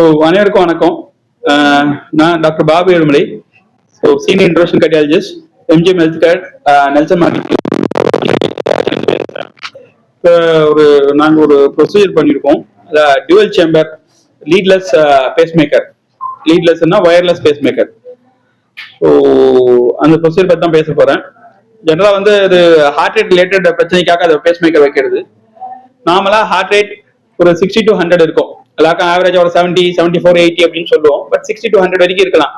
So அனைவருக்கும் வணக்கம். நான் doctor Babu Ezhumalai. So senior interventional cardiologist MGM health care Nelson இப்போ ஒரு நாங்கள் ஒரு ப்ரொசீஜர் பண்ணியிருக்கோம். டியூவல் சேம்பர் லீட்லெஸ் பேஸ்மேக்கர் லீட்லெஸ்னா ஒயர்லெஸ் பேஸ்மேக்கர் ஸோ அந்த ப்ரொசீஜர் பற்றி தான் பேச போகிறேன் ஜென்ரலாக வந்து இது ஹார்ட் ரேட் ரிலேட்டட் பிரச்சனைக்காக அதை பேஸ்மேக்கர் வைக்கிறது. நார்மலாக ஹார்ட் ரேட் ஒரு சிக்ஸ்டி டு ஹண்ட்ரட் இருக்கும். எல்லாருக்கும் ஆவரேஜ் ஒரு செவன்டி செவன்டி ஃபோர் எயிட்டி அப்படின்னு சொல்லுவோம். பட் சிக்ஸ்டி டூ ஹண்ட்ரட் வரைக்கும் இருக்கலாம்.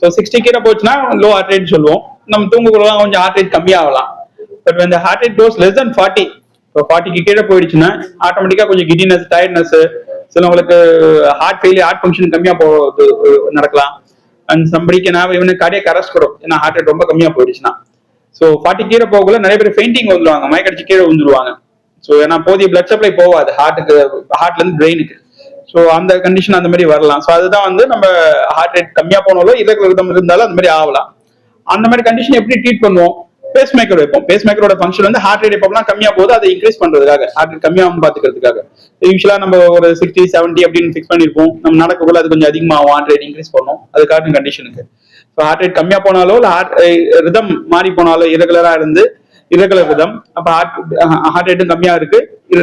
ஸோ சிக்ஸ்டி கீழே போச்சுன்னா லோ ஹார்ட் ரேட் சொல்லுவோம். நம்ம தூங்குக்குள்ளலாம் கொஞ்சம் ஹார்ட் ரேட் கம்மியாகலாம். பட் இந்த heart rate goes less than forty இப்போ ஃபார்ட்டிக்கு கீழே போயிடுச்சுன்னா ஆட்டோமேட்டிக்காக கொஞ்சம் கிடினஸ் டயர்ட்னஸ் சிலவங்களுக்கு ஹார்ட் ஃபெயிலியர் ஹார்ட் ஃபங்க்ஷன் கம்மியாக போகிறது நடக்கலாம். அண்ட் சம்படிக்கு நான் இவனுக்கு கடையை அரெஸ்ட் வரும் ஏன்னா ஹார்ட் ரேட் ரொம்ப கம்மியாக போயிடுச்சுன்னா. ஸோ ஃபார்ட்டி கீழே போகக்குள்ள நிறைய பேர் ஃபெயிண்டிங் வந்துருவாங்க. மயக்கடிச்சு கீழே வந்துருவாங்க ஸோ ஏன்னா போதிய பிளட் சப்ளை போகாது. ஹார்ட்டுக்கு ஹார்ட்லேருந்து பிரெயினுக்கு ஸோ அந்த கண்டிஷன் அந்த மாதிரி வரலாம். ஸோ அதுதான் வந்து நம்ம ஹார்ட் ரேட் கம்மியா போனாலும் irregular rhythm இருந்தாலும் அந்த மாதிரி ஆகலாம். அந்த மாதிரி கண்டிஷன் எப்படி ட்ரீட் பண்ணுவோம்? பேஸ் மேக்கர் வைப்போம். பேஸ் மேக்கரோட ஃபங்க்ஷன் வந்து ஹார்ட் ரேட் எப்பலாம் கம்மியா போகுது அதை இன்க்ரீஸ் பண்றதுக்காக ஹார்ட் ரேட் கம்மியாகும் பாத்துக்கிறதுக்காக. யூஸ்வலா நம்ம ஒரு சிக்ஸ்டி செவன்ட்டி அப்படின்னு ஃபிக்ஸ் பண்ணிருப்போம். நம்ம நடக்கக்குள்ள அது கொஞ்சம் அதிகமாகும். ஹார்ட் ரேட் இன்க்ரீஸ் பண்ணும். அதுக்காக கண்டிஷனுக்கு ஸோ ஹார்ட் ரேட் கம்மியா போனாலோ இல்லை ஹார்ட் ரிதம் மாறி போனாலோ இரகுலரா இருந்து இரகுலர் ரிதம் அப்ப ஹார்ட் ஹார்ட் ரேட்டும் கம்மியா இருக்கு.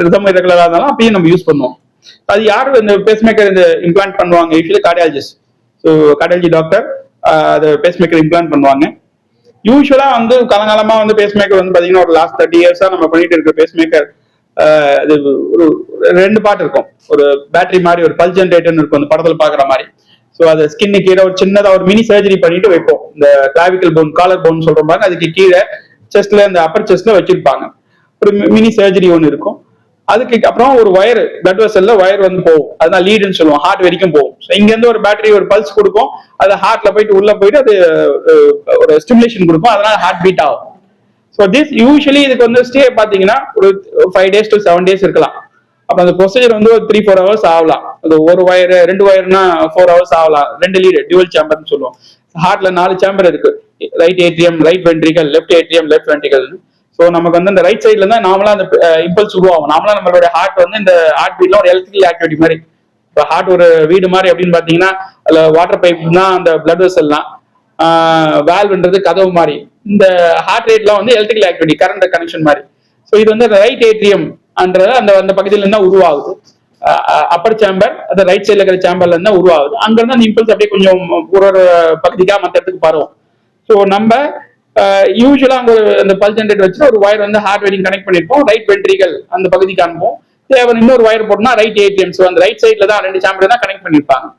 ரிதம் இரகுலரா இருந்தாலும் அப்பயும் நம்ம யூஸ் பண்ணுவோம். அது யார் இந்த பேஸ்மேக்கர் இந்த இம்ப்ளான்ட் பண்ணுவாங்க? Usually cardiologist so cardiology doctor அது பேஸ்மேக்கர் இம்ப்ளான்ட் பண்ணுவாங்க. யூஸ்வலா வந்து காலங்காலமா வந்து பேஸ்மேக்கர் வந்து பாத்தீங்கன்னா ஒரு லாஸ்ட் தேர்ட்டி இயர்ஸா நம்ம பண்ணிட்டு இருக்க பேஸ்மேக்கர் அது ஒரு ரெண்டு பாட்டு இருக்கும். ஒரு பேட்டரி மாதிரி ஒரு பல் ஜென்ரேட்டர்னு இருக்கும். அந்த படத்துல பாக்குற மாதிரி. ஸோ அது ஸ்கின்னு கீழே ஒரு சின்னதா ஒரு மினி சர்ஜரி பண்ணிட்டு வைப்போம். இந்த கிளாவிக்கல் போன் காலர் போன் சொல்ற மாதிரி. அதுக்கு கீழே செஸ்ட்ல இந்த அப்பர் செஸ்ட்ல வச்சிருப்பாங்க. ஒரு மினி சர்ஜரி ஒன்று இருக்கும். அதுக்கு அப்புறம் ஒரு ஒயர் பிளட் வெசல்ல ஒயர் வந்து போகும். அதுதான் லீடுன்னு சொல்லுவோம். ஹார்ட் வரைக்கும் போகும். இங்க இருந்து ஒரு பேட்டரி ஒரு பல்ஸ் கொடுக்கும். அது ஹார்ட்ல போயிட்டு உள்ள போயிட்டு அது ஒரு ஸ்டிமுலேஷன் கொடுக்கும். அதனால ஹார்ட் பீட் ஆகும். ஸோ திஸ் யூஸ்வலி இதுக்கு வந்து ஸ்டே பாத்தீங்கன்னா ஒரு five days to seven days இருக்கலாம். அப்போ அந்த ப்ரொசீஜர் வந்து ஒரு த்ரீ ஃபோர் ஹவர்ஸ் ஆகலாம். அது ஒரு ஒயர் ரெண்டு ஒயர்னா ஃபோர் ஹவர்ஸ் ஆகலாம். ரெண்டு லீடு டியூவல் சேம்பர்னு சொல்லுவோம். ஹார்ட்ல நாலு சேம்பர் இருக்கு. Right atrium right ventricle left atrium left வென்ட்ரிகல்னு so நமக்கு வந்து இந்த ரைட் சைட்ல இருந்தா நாமளா அந்த இம்பல்ஸ் உருவாகும். நாமளா நம்மளோட ஹார்ட் வந்து இந்த ஹார்ட் பீட்ல ஒரு எலக்ட்ரிக்கல் ஆக்டிவிட்டி மாதிரி. இப்போ ஹார்ட் ஒரு வீடு மாதிரி அப்படின்னு பாத்தீங்கன்னா அதுல வாட்டர் பைப் தான் அந்த பிளட் வெசல்லாம் வேல்வ்ன்றது கதவு மாதிரி. இந்த ஹார்ட் ரேட்லாம் வந்து எலக்ட்ரிக்கல் ஆக்டிவிட்டி கரண்ட் கனெக்ஷன் மாதிரி. ஸோ இது வந்து ரைட் ஏட்ரியம் அன்றது அந்த அந்த பகுதியில இருந்தா உருவாகுது. அப்பர் சேம்பர் அந்த ரைட் சைட்ல இருக்கிற சேம்பர்ல இருந்தா உருவாகுது. அங்க இருந்து அந்த இம்பல்ஸ் அப்படியே கொஞ்சம் ஒரு ஒரு பகுதிக்கா மற்ற இடத்துக்கு பரவும். ஸோ நம்ம யூஸ்வலா அங்க ஒரு அந்த பல் ஜென்ரேட் வச்சு ஒரு ஒயர் வந்து ஹார்ட் வெரிங் கனெக்ட் பண்ணிருப்போம் ரைட் வென்ட்ரிகல் அந்த பகுதிக்கு அனுப்புவோம் தேவை இன்னொரு ஒயர் போட்டோம்னா ரைட் ஏடிஎம் ஸோ அந்த ரைட் சைட்ல தான் ரெண்டு சேம்பர் தான் கனெக்ட் பண்ணிருப்பாங்க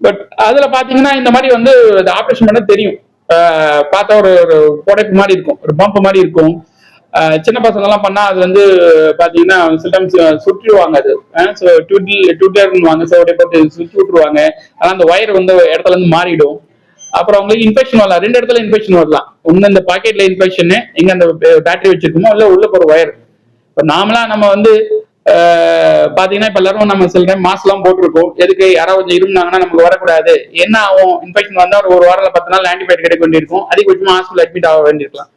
பட் அதுல பாத்தீங்கன்னா இந்த மாதிரி வந்து ஆபரேஷன் பண்ண தெரியும். பார்த்தா ஒரு ஒரு புடைப்பு மாதிரி இருக்கும். ஒரு பம்ப் மாதிரி இருக்கும். சின்ன பசங்க எல்லாம் பண்ணா அது வந்து பாத்தீங்கன்னா சில டைம்ஸ் சுற்றிடுவாங்க அது. ட்விட்டர் ட்விட்டர்னுவாங்க ஸோ போட்டு சுற்றி விட்டுருவாங்க. ஆனா அந்த ஒயர் வந்து இடத்துல இருந்து மாறிடும். அப்புறம் உங்களுக்கு இன்ஃபெக்ஷன் வரலாம். ரெண்டு இடத்துல இன்ஃபெக்ஷன் வரலாம். ஒன்று இந்த பாக்கெட்ல இன்ஃபெக்ஷன் எங்க அந்த பேட்டரி வச்சிருக்கோமோ இல்ல உள்ள போற ஒயர் இப்ப நாமளா நம்ம வந்து பாத்தீங்கன்னா இப்ப எல்லாரும் நம்ம சில டைம் மாஸ்க் எல்லாம் போட்டிருக்கோம். எதுக்கு யாராவது கொஞ்சம் இருந்தாங்கன்னா நமக்கு வரக்கூடாது. என்ன ஆகும்? இன்ஃபெக்ஷன் வந்தா ஒரு ஒரு வாரம் பத்து நாள் ஆன்டிபயோட்டிக் கிடைக்க வேண்டியிருக்கும். அதிகபட்சமா ஹாஸ்பிட்டல் அட்மிட் ஆக வேண்டியிருக்கலாம்.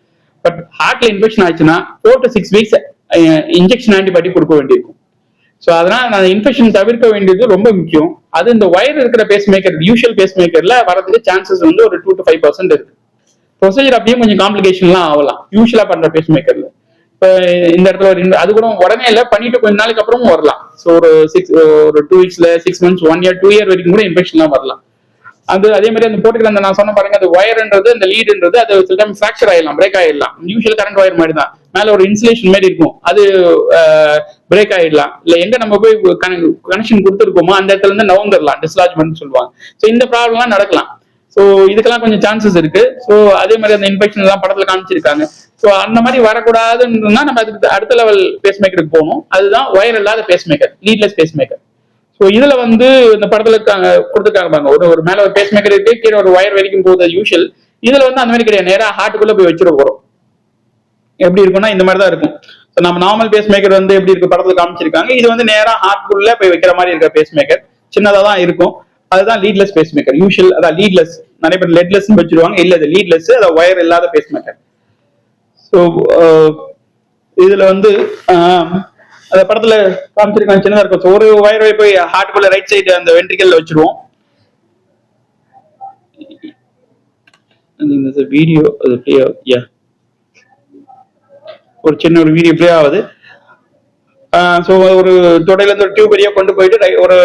பட் ஹார்ட்ல இன்ஃபெக்ஷன் ஆச்சுன்னா four to six weeks injection antibiotic கொடுக்க வேண்டியிருக்கும். ஸோ அதனால அந்த இன்ஃபெக்ஷன் தவிர்க்க வேண்டியது ரொம்ப முக்கியம். அது இந்த ஒயர் இருக்கிற பேஸ் மேக்கர் யூஷுவல் பேஸ் மேக்கர்ல வரதுக்கு சான்சஸ் வந்து ஒரு டூ டு ஃபைவ் பர்சன்ட் இருக்கு. ப்ரொசீஜர் அப்படியே கொஞ்சம் காம்ப்ளிகேஷன்லாம் ஆகலாம். யூஷுவலா பண்ற பேஸ் மேக்கர்ல இப்போ இந்த இடத்துல ஒரு அது கூட உடனே இல்லை பண்ணிட்டு கொஞ்ச நாளைக்கு அப்புறமும் வரலாம். ஸோ ஒரு சிக்ஸ் ஒரு two வீக்ஸ்ல six months one year two year வரைக்கும் கூட இன்ஃபெக்ஷன்லாம் வரலாம். அது அதே மாதிரி அந்த போட்டுக்கிற அந்த நான் சொன்ன பாருங்க அந்த ஒயர்ன்றது அந்த லீடுன்றது அது சில டைம் ஃபிராக்சர் ஆயிடலாம் பிரேக் ஆயிடலாம். யூஷுவல் கரண்ட் ஒயர் மாதிரி தான். மேல ஒரு இன்சுலேஷன் மாதிரி இருக்கும். அது பிரேக் ஆயிடலாம். இல்ல எங்க நம்ம போய் கனெக்ஷன் கொடுத்துருக்கோமோ அந்த இடத்துல இருந்து நவுந்துடலாம் டிஸ்லாஜ்மெண்ட் சொல்லுவாங்க. ஸோ இந்த ப்ராப்ளம்லாம் நடக்கலாம். ஸோ இதுக்கெல்லாம் கொஞ்சம் சான்சஸ் இருக்கு. ஸோ அதே மாதிரி அந்த இன்ஃபெக்ஷன் எல்லாம் படத்துல காமிச்சிருக்காங்க. ஸோ அந்த மாதிரி வரக்கூடாதுன்னா நம்ம அதுக்கு அடுத்த லெவல் பேஸ் மேக்கருக்கு போகணும். அதுதான் ஒயர் இல்லாத pacemaker leadless base maker so இதுல வந்து இந்த படத்துல கொடுத்துருக்காங்க கொடுத்திருக்காங்க பாருங்க. ஒரு ஒரு மேல ஒரு பேஸ் மேக்கர் இருக்கு கீழே ஒரு ஒயர் வரைக்கும் போகுது யூஷுவல் இதுல வந்து அந்த மாதிரி கிடையாது. நேராக ஹார்ட்டுக்குள்ள போய் வச்சிட போறோம். எப்படி இருக்கும்னா இந்த மாதிரி தான் இருக்கும் நம்ம நார்மல் பேஸ் மேக்கர் வந்து எப்படி இருக்கு? படத்துல காமிச்சிருக்காங்க. இது வந்து நேரா ஹார்ட்குள்ள போய் வைக்கிற மாதிரி இருக்க பேஸ் மேக்கர் சின்னதா தான் இருக்கும். அதுதான் லீட்லெஸ் பேஸ் மேக்கர் யூஷுவல் அதான் லீட்லெஸ் நிறைய பேர் லெட்லெஸ் வச்சிருவாங்க. இல்ல அது லீட்லெஸ் அதான் ஒயர் இல்லாத பேஸ் மேக்கர் ஸோ இதுல வந்து அந்த படத்துல காமிச்சிருக்காங்க சின்னதா இருக்கும். ஒரு வயர் போய் ஹார்ட்குள்ள ரைட் சைடு அந்த வென்ட்ரிக்கல்ல வச்சிருவோம். இந்த வீடியோ அது ப்ளே யா ஒரு சின்ன ஒரு வீடியோ ப்ளே ஆகுது. ஸோ ஒரு தொடையில இருந்து ஒரு டியூப் வழியாக கொண்டு போயிட்டு ஒரு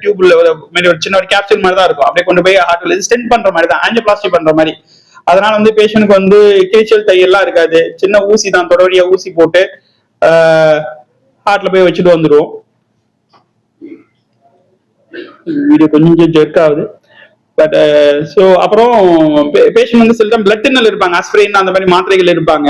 டியூப்ல மாதிரி ஒரு சின்ன ஒரு கேப்சூல் மாதிரி தான் இருக்கும். அப்படியே கொண்டு போய் ஹார்ட்ல ஸ்டென்ட் பண்ற மாதிரி தான் ஆஞ்சியோபிளாஸ்டி பண்ற மாதிரி. அதனால வந்து பேஷண்ட்க்கு வந்து கிழிச்சல் தையெல்லாம் இருக்காது. சின்ன ஊசி தான் தொட வழியா ஊசி போட்டு ஹார்ட்ல போய் வச்சுட்டு வந்துடுவோம் வீடியோ கொஞ்சம் ஜெர்க் ஆகுது. பட் ஸோ அப்புறம் பேஷண்ட் வந்து சில டைம் பிளட் இருப்பாங்க அஸ்பிரின் அந்த மாதிரி மாத்திரைகள் இருப்பாங்க.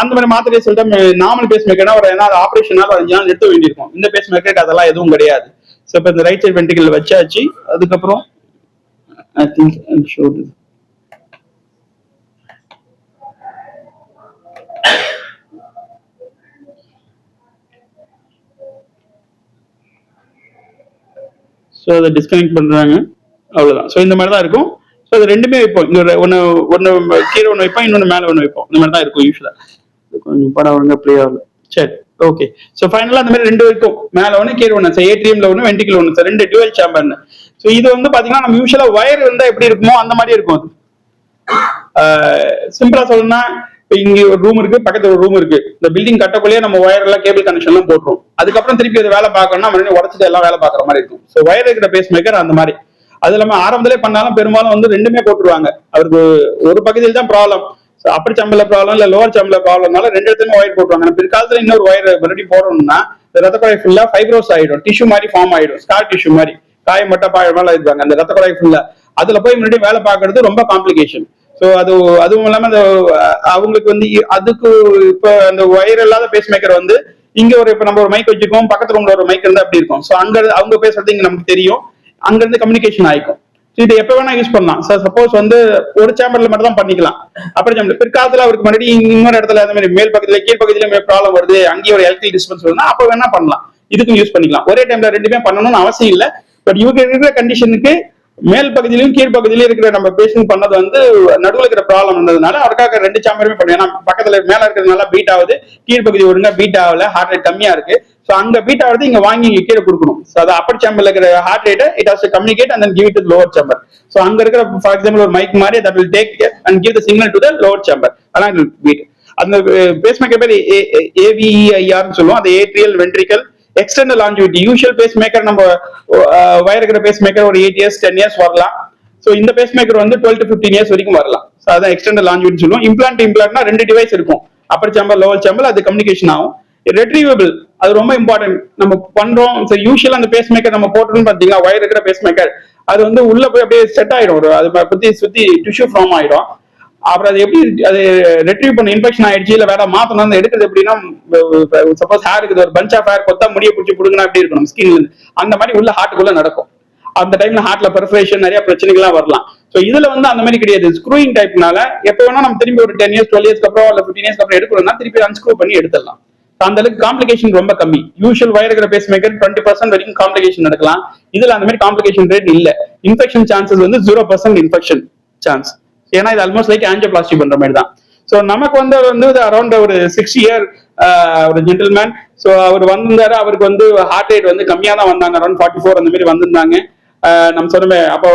அந்த மாதிரி மாத்திரையை சொல்லிட்டு நாமல் நார்மல் பேஸ் மேக்கர்னா ஒரு ஏன்னா ஆப்ரேஷனால அஞ்சு நாள் நிறுத்த வேண்டியிருக்கும். இந்த பேஸ் மேக்கருக்கு அதெல்லாம் எதுவும் கிடையாது. ஸோ இப்போ இந்த ரைட் சைட் வெண்டிகள் வச்சாச்சு. அதுக்கப்புறம் ஐ திங்க் ஷோ ஸோ அதை டிஸ்கனெக்ட் பண்ணுறாங்க அவ்வளோதான் ஸோ இந்த மாதிரி தான் இருக்கும். ஸோ அது ரெண்டுமே வைப்போம். இன்னொரு ஒன்று ஒன்று கீழே ஒன்று வைப்போம் இன்னொன்று மேலே ஒன்று வைப்போம். இந்த மாதிரி தான் இருக்கும் யூஸ்வலாக கொஞ்சம் படம் ஒழுங்கா ப்ளே ஆகல. சரி ஓகே ஸோ ஃபைனலாக அந்த மாதிரி ரெண்டு இருக்கும் மேலே ஒன்று கீழே ஒன்று சார் ஏடிஎம்ல ஒன்று வெண்டிக்கல் ஒன்று சார் ரெண்டு டுவெல் சேம்பர்னு ஸோ இது வந்து பார்த்தீங்கன்னா நம்ம யூஸ்வலாக ஒயர் இருந்தால் எப்படி இருக்குமோ அந்த மாதிரி இருக்கும் அது. சிம்பிளா சொல்லணும்னா இங்க ஒரு ரூம் இருக்கு பக்கத்துல ஒரு ரூம் இருக்கு. இந்த பில்டிங் கட்டக்குள்ளேயே நம்ம ஒயர் எல்லாம் கேபிள் கனெக்ஷன் எல்லாம் போட்டுரும். அதுக்கப்புறம் திருப்பி அது வேலை பார்க்கணும்னா மறுபடியும் உடச்சிட்டு எல்லாம் வேலை பார்க்குற மாதிரி இருக்கும். ஸோ ஒயர் இருக்கிற பேஸ் மேக்கர் அந்த மாதிரி. அது இல்லாம ஆரம்பத்திலே பண்ணாலும் பெரும்பாலும் வந்து ரெண்டுமே போட்டுருவாங்க. அவருக்கு ஒரு பகுதியில் தான் ப்ராப்ளம் அப்படி சம்பள ப்ராப்ளம் இல்ல லோவர் சம்பள ப்ராப்ளம்னால ரெண்டு இடத்துலயும் ஒயர் போட்டுருவாங்க. பிற்காலத்துல இன்னொரு ஒயர் மறுபடியும் போடணும்னா இந்த ரத்த குழாய் ஃபுல்லா ஃபைப்ரோஸ் ஆயிடும். டிஷ்யூ மாதிரி ஃபார்ம் ஆயிடும். ஸ்கார் டிஷ்யூ மாதிரி. காயம் மட்ட மேல இருப்பாங்க அந்த ரத்த குழாய் ஃபுல்லா அதுல போய் முன்னாடி வேலை பார்க்கறது ரொம்ப காம்ப்ளிகேஷன் ஸோ அது அதுவும் இல்லாம அந்த அவங்களுக்கு வந்து அதுக்கு இப்ப அந்த ஒயர் இல்லாத பேஸ் மேக்கர் வந்து இங்க ஒரு இப்ப நம்ம ஒரு மைக் வச்சுக்கோம் பக்கத்து ரூம்ல ஒரு மைக் இருந்தா அப்படி இருக்கும். ஸோ அங்க அவங்க பேசுறது இங்க நமக்கு தெரியும். அங்கிருந்து கம்யூனிகேஷன் ஆயிக்கும். இது எப்ப வேணா யூஸ் பண்ணலாம். சார் சப்போஸ் வந்து ஒரு சேம்பர்ல மட்டும் தான் பண்ணிக்கலாம். அப்புறம் சேம்பர் பிற்காலத்துல அவருக்கு மறுபடியும் இன்னொரு இடத்துல அந்த மாதிரி மேல் பக்கத்துல கீழ் பக்கத்துல ப்ராப்ளம் வருது அங்கேயும் ஒரு எலக்ட்ரிக் டிஸ்பென்ஸ் வருதுன்னா அப்ப வேணா பண்ணலாம். இதுக்கும் யூஸ் பண்ணிக்கலாம். ஒரே டைம்ல ரெண்டுமே பண்ணணும்னு அவசியம் இல்லை. பட் இவங்க இருக்கிற கண்டிஷனுக்கு மேல் பகுதியிலும் கீழ் பகுதியிலும் இருக்கிற நம்ம பேஷண்ட் பண்ணது வந்து நடுவில் இருக்கிற ப்ராப்ளம் இருந்ததுனால அவருக்காக ரெண்டு சாம்பருமே பண்ணுவோம் ஏன்னா பக்கத்துல மேல இருக்கிறதுனால பீட் ஆகுது. கீழ் பகுதி ஒழுங்கா பீட் ஆகல. ஹார்ட் ரேட் கம்மியா இருக்கு. ஸோ அங்க பீட் ஆகுது இங்க வாங்கி இங்க கீழே கொடுக்கணும். ஸோ அது அப்பர் சேம்பர்ல இருக்கிற heart rate it has communicate and give to lower chamber so அங்க இருக்கிற ஃபார் எக்ஸாம்பிள் ஒரு மைக் மாதிரி that will take and give the signal to the lower chamber அதான் பீட் அந்த பேஸ்மேக்கர் பேர் ஏவிஇஐஆர்னு சொல்லுவோம். அந்த atrial ventricular external longevity usual pace maker நம்ம வயர் இருக்கிற பேஸ் மேக்கர் ஒரு எயிட் இயர்ஸ் டென் இயர்ஸ் வரலாம். ஸோ இந்த பேஸ் மேக்கர் வந்து டுவெல் டு ஃபிஃப்டீன் இயர்ஸ் வரைக்கும் வரலாம். ஸோ அதான் எக்ஸ்டர்னல் லாஞ்சிவிட்டி சொல்லுவோம். இம்ப்ளான்ட் இம்ப்ளான்ட்னா ரெண்டு டிவைஸ் இருக்கும். அப்பர் சேம்பர் லோவர் சேம்பர் அது கம்யூனிகேஷன் ஆகும். ரெட்ரீவபிள் அது ரொம்ப இம்பார்ட்டன்ட் நம்ம பண்றோம். சரி யூஷுவல் அந்த பேஸ் மேக்கர் நம்ம போட்டோம்னு பாத்தீங்கன்னா வயர் இருக்கிற பேஸ் மேக்கர் அது வந்து உள்ள போய் அப்படியே செட் ஆயிடும். ஒரு அதை பத்தி சுத்தி டிஷ்யூ ஃபார்ம் ஆயிடும். அப்புறம் அது எப்படி அது ரெட்ரீவ் பண்ண இன்ஃபெக்ஷன் ஆயிடுச்சு இல்ல வேற மாத்தணும் அந்த எடுக்கிறது எப்படின்னா சப்போஸ் ஹேர் இருக்குது ஒரு பஞ்ச் ஆஃப் ஹேர் கொத்தா முடிய பிடிச்சி பிடுங்கன்னா எப்படி இருக்கணும்? ஸ்கின்ல இருந்து அந்த மாதிரி உள்ள ஹார்ட்டுக்குள்ள நடக்கும். அந்த டைம்ல ஹார்ட்ல பெர்ஃபரேஷன் நிறைய பிரச்சனைகள்லாம் வரலாம். ஸோ இதுல வந்து அந்த மாதிரி கிடையாது. ஸ்க்ரூயிங் டைப்னால எப்ப வேணா நம்ம திரும்பி ஒரு டென் இயர்ஸ் டுவெல் இயர்ஸ்க்கு அப்புறம் இல்ல ஃபிஃப்டின் இயர்ஸ்க்கு அப்புறம் எடுக்கணும்னா திருப்பி அன்ஸ்க்ரூ பண்ணி எடுத்துடலாம். அந்த அளவுக்கு காம்ப்ளிகேஷன் ரொம்ப கம்மி. யூஷுவல் வயர் இருக்கிற பேஸ் மேக்கர் டுவெண்ட்டி பர்சன்ட் வரைக்கும் காம்ப்ளிகேஷன் நடக்கலாம். இதுல அந்த மாதிரி காம்ப்ளிகேஷன் ரேட் இல்ல. இன்ஃபெக்ஷன் சான்சஸ் வந்து ஜீரோ பர்சன்ட் இன்ஃபெக்ஷன் சான்ஸ் ஏன்னா இது ஆல்மோஸ்ட் லைக் ஆன்ஜியோபிளாஸ்டி பண்ற மாதிரி தான். ஸோ நமக்கு வந்து அவர் வந்து அரௌண்ட் ஒரு சிக்ஸ் இயர் ஒரு ஜென்டில்மேன் ஸோ அவர் வந்திருந்தாரு. அவருக்கு வந்து ஹார்ட் ரேட் வந்து கம்மியா தான் வந்தாங்க. அரௌண்ட் ஃபார்ட்டி ஃபோர் அந்த மாதிரி வந்திருந்தாங்க. நம்ம சொன்னமே அப்போ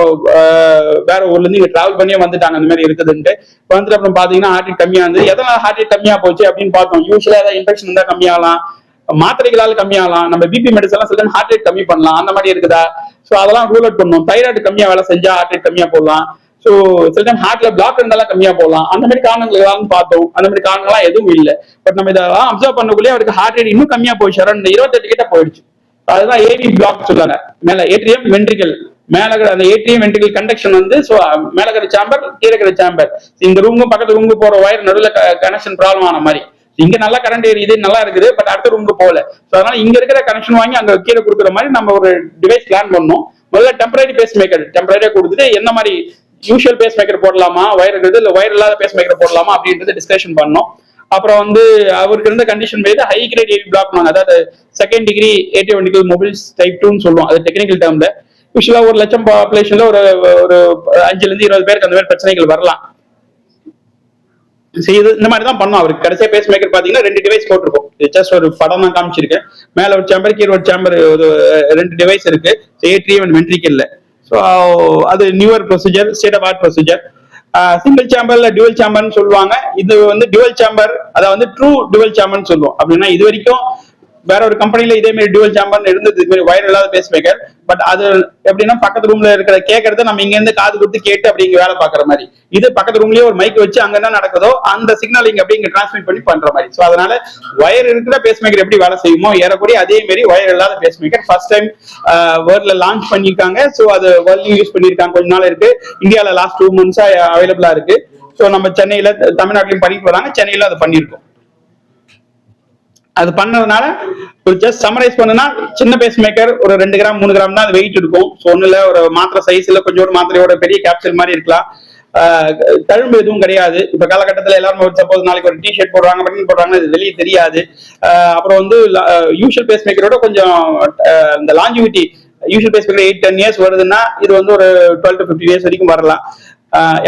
வேற ஊர்ல இருந்து இங்க டிராவல் பண்ணியே வந்துட்டாங்க அந்த மாதிரி இருக்குதுன்ட்டு. வந்துட்டு அப்புறம் பாத்தீங்கன்னா ஹார்ட் ரேட் கம்மியா இருந்து எதனால ஹார்ட் ரேட் கம்மியா போச்சு அப்படின்னு பார்த்தோம். யூஸ்வலா ஏதாவது இன்ஃபெக்ஷன் இருந்தா கம்மியாகலாம். மாத்திரைகளால் கம்மியாகலாம். நம்ம பிபி மெடிசன் எல்லாம் சில ஹார்ட் ரேட் கம்மி பண்ணலாம். அந்த மாதிரி இருக்குதா? ஸோ அதெல்லாம் ரூல் அவுட் பண்ணும் தைராய்டு கம்மியா வேலை செஞ்சா ஹார்ட் ரேட் கம்மியா போடலாம். ஸோ சில டைம் ஹார்ட்ல பிளாக் இருந்தாலும் கம்மியா போகலாம் அந்த மாதிரி காரணங்கள் ஏதாவது பார்த்தோம். அந்த மாதிரி காரணங்கள்லாம் எதுவும் இல்லை. பட் நம்ம இதெல்லாம் அப்சர்வ் பண்ணக்குள்ளே அவருக்கு ஹார்ட் ரேட் இன்னும் கம்மியா போயிடுச்சு அரௌண்ட் இருபத்தெட்டு கிட்ட போயிடுச்சு. அதுதான் ஏவி பிளாக் சொல்லுவாங்க மேல ஏட்ரியம் வென்ட்ரிகல் மேலகிற அந்த ஏடிஎம் வென்ட்ரிகல் கண்டக்ஷன் வந்து ஸோ மேல சாம்பர் கீழே இருக்கிற சாம்பர் இந்த ரூமுக்கும் பக்கத்து ரூமுக்கு போற ஒயர் நடுவில் கனெக்ஷன் ப்ராப்ளம் ஆன மாதிரி. இங்க நல்லா கரண்ட் இது நல்லா இருக்குது பட் அடுத்த ரூமுக்கு போகல. ஸோ அதனால இங்க இருக்கிற கனெக்ஷன் வாங்கி அங்க கீழே கொடுக்குற மாதிரி நம்ம ஒரு டிவைஸ் பிளான் பண்ணோம் முதல்ல டெம்பரரி பேஸ் மேக்கர் டெம்பரரியா கொடுத்துட்டு என்ன மாதிரி யூஷுவல் பேஸ் மேக்கர் போடலாமா ஒயர் இருக்குது இல்ல ஒயர் இல்லாத பேஸ் மேக்கர் போடலாமா அப்படின்றது டிஸ்கஷன் பண்ணோம் அப்புறம் வந்து அவருக்கு இருந்த கண்டிஷன் பேர் ஹை கிரேட் ஏவி பிளாக் அதாவது second degree AT ventricle Mobitz type டூன்னு சொல்லுவோம். அது டெக்னிக்கல் டேர்ம்ல யூஸ்வலா ஒரு லட்சம் பாப்புலேஷன்ல ஒரு ஒரு அஞ்சுல இருந்து இருபது பேருக்கு அந்த மாதிரி பிரச்சனைகள் வரலாம். சரி இது இந்த மாதிரி தான் பண்ணோம் அவருக்கு கடைசியா பேஸ் மேக்கர் பாத்தீங்கன்னா ரெண்டு டிவைஸ் போட்டிருக்கோம். ஜஸ்ட் ஒரு படம் தான் காமிச்சிருக்கேன். மேல ஒரு சேம்பர் கீழே ஒரு சேம்பர் ஒரு ரெண்டு டிவைஸ் இருக்கு. ஏட்ரி அண்ட் வென்ட்ரிக்கல்ல ஸோ அது newer procedure state of art procedure single சேம்பர்ல dual சேம்பர்னு சொல்லுவாங்க. இது வந்து டுவல் சேம்பர் அதாவது வந்து ட்ரூ டுவல் சேம்பர்னு சொல்லுவோம். அப்படின்னா இது வரைக்கும் வேற ஒரு கம்பெனில இதே மாதிரி டியூவல் சேம்பர் இருந்தது. இது மாதிரி வயர் இல்லாத பேஸ் மேக்கர் பட் அது எப்படின்னா பக்கத்து ரூம்ல இருக்கிற கேட்கறத நம்ம இங்க இருந்து காது கொடுத்து கேட்டு அப்படி இங்க வேலை பாக்குற மாதிரி. இது பக்கத்து ரூம்லயே ஒரு மைக் வச்சு அங்க என்ன நடக்குதோ அந்த சிக்னல் இங்க அப்படி இங்க டிரான்ஸ்மிட் பண்ணி பண்ற மாதிரி. சோ அதனால வயர் இருக்கிற பேஸ் மேக்கர் எப்படி வேலை செய்யுமோ ஏறக்கூடிய அதே மாதிரி வயர் இல்லாத பேஸ் மேக்கர் ஃபர்ஸ்ட் டைம் வேர்ல்ட்ல லான்ச் பண்ணிருக்காங்க சோ அது வேர்ல்டு யூஸ் பண்ணிருக்காங்க கொஞ்ச நாள் இருக்கு. இந்தியால லாஸ்ட் டூ மந்த்ஸா அவைலபிளா இருக்கு. சோ நம்ம சென்னையில தமிழ்நாட்டிலையும் பண்ணிட்டு வராங்க. சென்னையில அதை பண்ணிருக்கோம் அது பண்ணதுனால ஒரு ஜஸ்ட் சமரைஸ் பண்ணுனா சின்ன பேஸ் மேக்கர் ஒரு ரெண்டு கிராம் மூணு கிராம் தான் அது வெயிட் இருக்கும். ஸோ ஒன்றும் ஒரு மாத்திரை சைஸ்ல கொஞ்சோண்டு மாத்திரையோட பெரிய கேப்சூல் மாதிரி இருக்கலாம். தழும்பு எதுவும் கிடையாது. இப்ப காலகட்டத்தில் எல்லாரும் சப்போஸ் நாளைக்கு ஒரு டிஷர்ட் போடுறாங்க பட்டன் போடுறாங்க இது வெளியே தெரியாது. அப்புறம் வந்து யூஷுவல் பேஸ் மேக்கரோட கொஞ்சம் இந்த longevity usual pacemaker eight ten years வருதுன்னா இது வந்து ஒரு டுவெல் டு ஃபிஃப்டி இயர்ஸ் வரைக்கும் வரலாம்.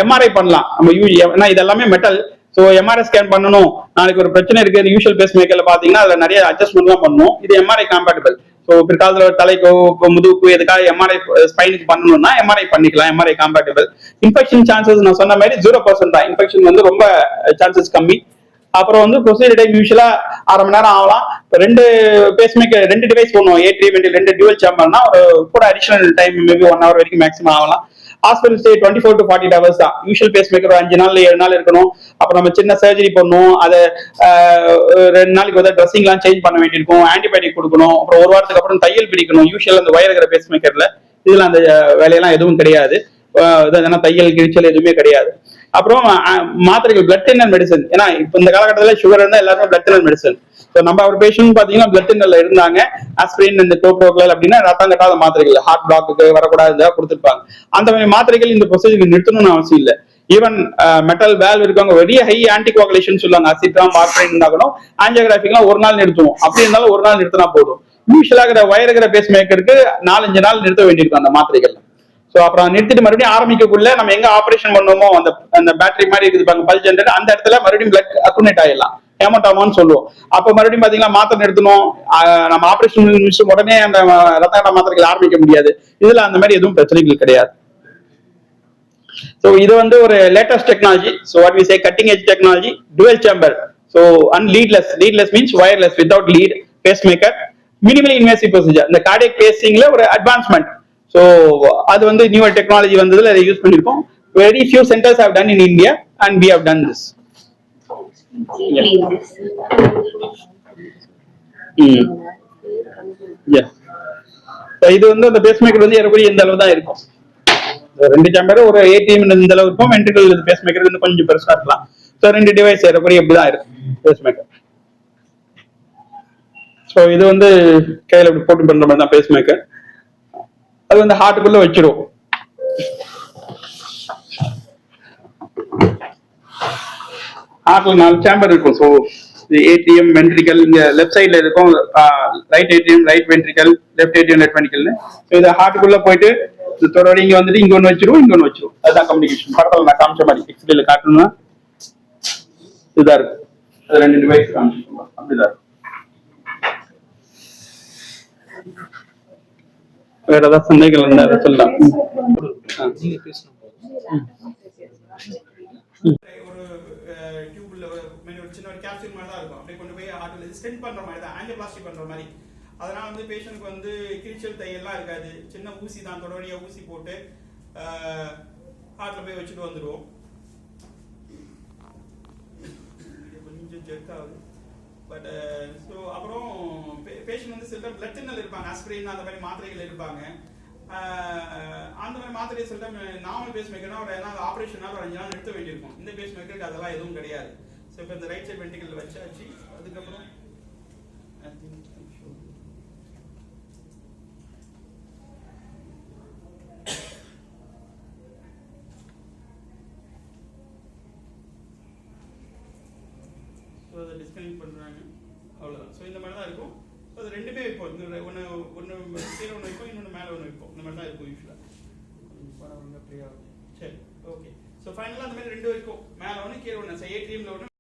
எம்ஆர்ஐ பண்ணலாம். நம்ம யூ ஏன்னா இது எல்லாமே மெட்டல் ஸோ எம்ஆர்ஐ ஸ்கேன் பண்ணணும். நாளைக்கு ஒரு பிரச்சனை இருக்கு யூஷுவல் பேஸ் மேக்கர்ல பாத்தீங்கன்னா அதுல நிறைய அட்ஜஸ்ட்மெண்ட்லாம் பண்ணணும் இது எம்ஆர்ஐ காம்பேட்டபிள் ஸோ பிற்காலத்தில் தலைக்கோ இப்போ முதுகுக்கு எதுக்காக எம்ஆர்ஐ ஸ்பைனுக்கு பண்ணணும்னா எம்ஆர்ஐ பண்ணிக்கலாம். எம்ஆர்ஐ காம்பேட்டபிள் இன்ஃபெக்ஷன் சான்சஸ் நான் சொன்ன மாதிரி ஜீரோ பர்சன்ட் தான். இன்ஃபெக்ஷன் வந்து ரொம்ப சான்சஸ் கம்மி. அப்புறம் வந்து ப்ரொசீஜர் டைம் யூஸ்வலா அரை மணி நேரம் ஆகலாம். இப்போ ரெண்டு பேஸ்மேக்கர் ரெண்டு டிவைஸ் பண்ணுவோம் ஏ ட்ரீட்மெண்ட் ரெண்டு டியூவல் சேம்பர்னா ஒரு கூட additional time maybe one hour வரைக்கும் மேக்ஸிமம் ஆகலாம். Hospital stay twenty four to forty hours தான் யூஷுவல் பேஸ் மேக்கர் அஞ்சு நாள் ஏழு நாள் இருக்கணும். அப்புறம் நம்ம சின்ன சர்ஜரி பண்ணணும். அதை ஆஹ், ரெண்டு நாளைக்கு வந்து ட்ரெஸ்ஸிங்லாம் சேஞ்ச் பண்ண வேண்டியிருக்கும். ஆன்டிபயோட்டிக் கொடுக்கணும். அப்புறம் ஒரு வாரத்துக்கு அப்புறம் தையல் பிடிக்கணும். யூஷுவல் அந்த வயர் இருக்கிற பேஸ் மேக்கர்ல இதுல அந்த வேலையெல்லாம் எதுவும் கிடையாது. தையல் கிழிச்சல் எதுவுமே கிடையாது. அப்புறம் மாத்திரைகள் பிளட் தின்னர் மெடிசன் ஏன்னா இப்போ இந்த காலகட்டத்தில் சுகர் இருந்தால் எல்லாருமே பிளட் தின்னர் மெடிசன் ஸோ நம்ம ஒரு பேஷண்ட் பார்த்தீங்கன்னா பிளட் தின்னர்ல இருந்தாங்க. ஆஸ்பிரின் இந்த டோப்ரோக்கள் அப்படின்னா ரத்தம் கட்டாத மாத்திரைகள். ஹார்ட் பிளாக்கு வரக்கூடாது கொடுத்துருப்பாங்க. அந்த மாதிரி மாத்திரைகள் இந்த ப்ரொசீஜர் நிறுத்தணும்னு அவசியம் இல்லை. ஈவன் மெட்டல் வேல்வ் இருக்கவங்க வெரிய ஹை ஆன்டிகோகுலேஷன் சொல்லுவாங்க. அசிட்ராம் வார்ஃபரின் இருந்தா கூட ஆஞ்சியோகிராஃபிக்லாம் ஒரு நாள் நிறுத்துவோம். அப்படி இருந்தாலும் ஒரு நாள் நிறுத்தினா போதும். யூஸ்வலாக இருக்கிற இருக்கிற பேஸ் மேக்கருக்கு நாலஞ்சு நாள் நிறுத்த வேண்டியிருக்கும் அந்த மாத்திரைகள் ஸோ அப்புறம் நிறுத்திட்டு மறுபடியும் ஆரம்பிக்கக்குள்ள நம்ம எங்க ஆபரேஷன் பண்ணோமோ அந்த அந்த பேட்டரி மாதிரி இருக்குது பாருங்க பல் ஜென்ரேட் அந்த இடத்துல மறுபடியும் பிளட் அக்குனேட் ஆயிடலாம். ஹேமோட்டாமான்னு சொல்லுவோம். அப்ப மறுபடியும் பாத்தீங்கன்னா மாத்திரை நிறுத்தணும். நம்ம ஆபரேஷன் முடிச்சு உடனே அந்த ரத்த கட்ட மாத்திரைகள் ஆரம்பிக்க முடியாது. இதுல அந்த மாதிரி எதுவும் பிரச்சனைகள் கிடையாது. ஸோ இது வந்து ஒரு latest technology so what we say cutting edge technology dual chamber so and leadless leadless means wireless without lead pacemaker minimally invasive procedure இந்த கார்டியக் பேசிங்ல ஒரு அட்வான்ஸ்மெண்ட் ஸோ அது வந்து நியூவர் டெக்னாலஜி வந்ததுல அதை யூஸ் பண்ணியிருக்கோம் very few centres have done in India and we have done this இது வந்து அந்த பேஸ் மேக்கர் வந்து ஏறக்குறைய இந்த அளவு தான் இருக்கும். ரெண்டு சேம்பர் ஒரு ஏடிஎம் இந்த அளவு இருக்கும் வென்ட்ரிகல் பேஸ் மேக்கர் இன்னும் கொஞ்சம் பெருசா இருக்கலாம். ஸோ ரெண்டு டிவைஸ் ஏறக்குறைய இப்படி தான் இருக்கும் பேஸ் மேக்கர் ஸோ இது வந்து கையில இப்படி போட்டு பண்ற மாதிரி தான் பேஸ் மேக்கர் அது வந்து ஹார்ட்டுக்குள்ள வச்சிரும். ஹார்ட்ல நாலு சேம்பர் இருக்கும். ஸோ ஏடிஎம் வென்ட்ரிக்கல் இங்க லெஃப்ட் சைட்ல இருக்கும். Right atrium right ventricle left atrium left வென்ட்ரிக்கல்னு so இது ஹார்ட்டுக்குள்ள போயிட்டு இந்த தொடர் இங்க வந்துட்டு இங்க ஒன்று வச்சிருவோம் இங்க ஒன்று வச்சிரும். அதுதான் கம்யூனிகேஷன் படத்தில் நான் காமிச்ச மாதிரி. எக்ஸ்பிளைல காட்டணும்னா இதுதான் இருக்கும். அது ரெண்டு டிவைஸ் காமிச்சிருக்கோம். அப்படிதான் இருக்கும். வேற ஏதாவது சந்தேகங்கள் இருந்தா அதை சொல்லலாம். ஆ. நீங்க பேசணும். ஒரு டியூப்ல ஒரு மெனு ஒரு சின்ன ஒரு கேப்சூல் மாதிரி தான் இருக்கும். அப்படியே கொண்டு போய் ஹார்ட்ல ஸ்டென்ட் பண்ற மாதிரி தான் ஆஞ்சியோபிளாஸ்டி பண்ற மாதிரி. அதனால வந்து பேஷண்ட்க்கு வந்து கிழிச்சல் தையல்லாம் இருக்காது. சின்ன ஊசி தான் தொடர்ச்சியா ஊசி போட்டு ஹார்ட்ல போய் வச்சுட்டு வந்துடுவோம் கொஞ்சம் ஜெர்க் ஆகுது. பட் ஸோ uh, அப்புறம் பேஷண்ட் வந்து சில டைம் பிளட் தின்னல் இருப்பாங்க ஆஸ்பிரின் அந்த மாதிரி மாத்திரைகள் இருப்பாங்க அந்த மாதிரி மாத்திரையை சில டைம் நார்மல் பேஸ் மேக்கர்னா ஒரு ஏன்னா ஆப்ரேஷனால் ஒரு அஞ்சு நாள் நிறுத்த வேண்டியிருக்கும். இந்த பேஸ் மேக்கருக்கு அதெல்லாம் எதுவும் கிடையாது. ஸோ இப்போ இந்த ரைட் சைட் வெண்டிகள் வச்சாச்சு அதுக்கப்புறம் அதை டிஸ்கனெக்ட் பண்ணுறாங்க அவ்வளோதான் ஸோ இந்த மாதிரி தான் இருக்கும் அது ரெண்டுமே வைப்போம். இந்த ஒன்று ஒன்று கீழே ஒன்று வைப்போம் இன்னொன்று மேலே ஒன்று வைப்போம். இந்த மாதிரி தான் இருக்கும் யூஸ்வலாக சரி. ஓகே ஸோ ஃபைனலாக அந்த மாதிரி ரெண்டு வரைக்கும் மேலே ஒன்று கீழே ஒன்று ஏடிஎம்ல ஒன்று